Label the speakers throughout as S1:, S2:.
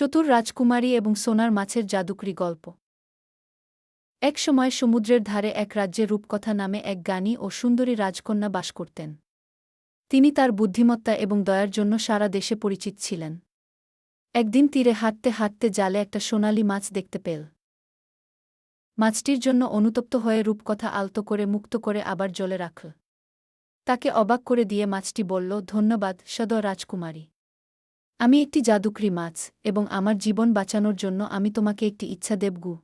S1: চতুর রাজকুমারী এবং সোনার মাছের জাদুকরি গল্প। এক সময় সমুদ্রের ধারে এক রাজ্যে রূপকথা নামে এক গানী ও সুন্দরী রাজকন্যা বাস করতেন। তিনি তার বুদ্ধিমত্তা এবং দয়ার জন্য সারা দেশে পরিচিত ছিলেন। একদিন তীরে হাঁটতে হাঁটতে জালে একটা সোনালি মাছ দেখতে পেল। মাছটির জন্য অনুতপ্ত হয়ে রূপকথা আলতো করে মুক্ত করে আবার জলে রাখল। তাকে অবাক করে দিয়ে মাছটি বলল, ধন্যবাদ সদ রাজকুমারী। আমি একটি জাদুকরি মাছ, এবং আমার জীবন বাঁচানোর জন্য আমি তোমাকে একটি ইচ্ছা দেবগু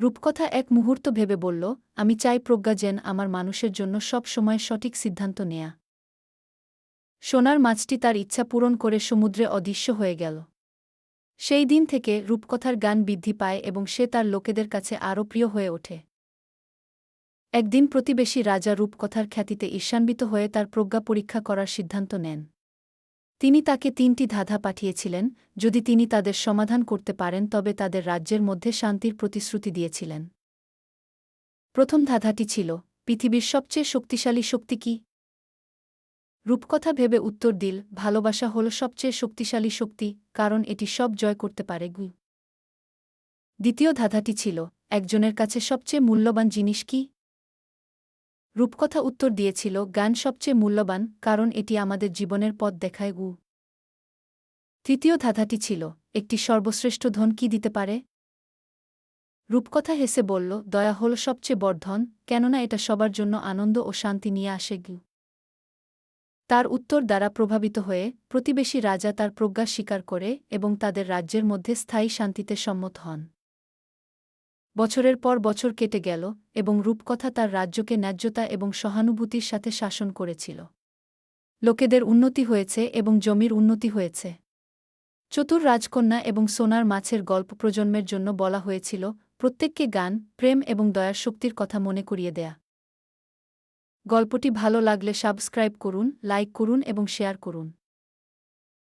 S1: রূপকথা এক মুহূর্ত ভেবে বলল, আমি চাই প্রজ্ঞা যেন আমার মানুষের জন্য সব সময় সঠিক সিদ্ধান্ত নেয়া। সোনার মাছটি তার ইচ্ছা পূরণ করে সমুদ্রে অদৃশ্য হয়ে গেল। সেই দিন থেকে রূপকথার গান বৃদ্ধি পায় এবং সে তার লোকেদের কাছে আরও প্রিয় হয়ে ওঠে। একদিন প্রতিবেশী রাজা রূপকথার খ্যাতিতে ঈর্ষান্বিত হয়ে তার প্রজ্ঞা পরীক্ষা করার সিদ্ধান্ত নেন। তিনি তাকে তিনটি ধাঁধা পাঠিয়েছিলেন, যদি তিনি তাদের সমাধান করতে পারেন তবে তাদের রাজ্যের মধ্যে শান্তির প্রতিশ্রুতি দিয়েছিলেন। প্রথম ধাঁধাটি ছিল, পৃথিবীর সবচেয়ে শক্তিশালী শক্তি কি? রূপকথা ভেবে উত্তর দিল, ভালোবাসা হল সবচেয়ে শক্তিশালী শক্তি, কারণ এটি সব জয় করতে পারে গু। দ্বিতীয় ধাঁধাটি ছিল, একজনের কাছে সবচেয়ে মূল্যবান জিনিস কি? রূপকথা উত্তর দিয়েছিল, গান সবচেয়ে মূল্যবান, কারণ এটি আমাদের জীবনের পথ দেখায় গু। তৃতীয় ধাঁধাটি ছিল, একটি সর্বশ্রেষ্ঠ ধন কি দিতে পারে? রূপকথা হেসে বলল, দয়া হল সবচেয়ে বড় ধন, কেননা এটা সবার জন্য আনন্দ ও শান্তি নিয়ে আসে গু। তার উত্তর দ্বারা প্রভাবিত হয়ে, প্রতিবেশী রাজা তার প্রজ্ঞা স্বীকার করে এবং তাদের রাজ্যের মধ্যে স্থায়ী শান্তিতে সম্মত হন। বছরের পর বছর কেটে গেল এবং রূপকথা তার রাজ্যকে ন্যায্যতা এবং সহানুভূতির সাথে শাসন করেছিল। লোকেদের উন্নতি হয়েছে এবং জমির উন্নতি হয়েছে। চতুর রাজকন্যা এবং সোনার মাছের গল্প প্রজন্মের জন্য বলা হয়েছিল, প্রত্যেককে গান, প্রেম এবং দয়ার শক্তির কথা মনে করিয়ে দেয়া। গল্পটি ভালো লাগলে সাবস্ক্রাইব করুন, লাইক করুন এবং শেয়ার করুন।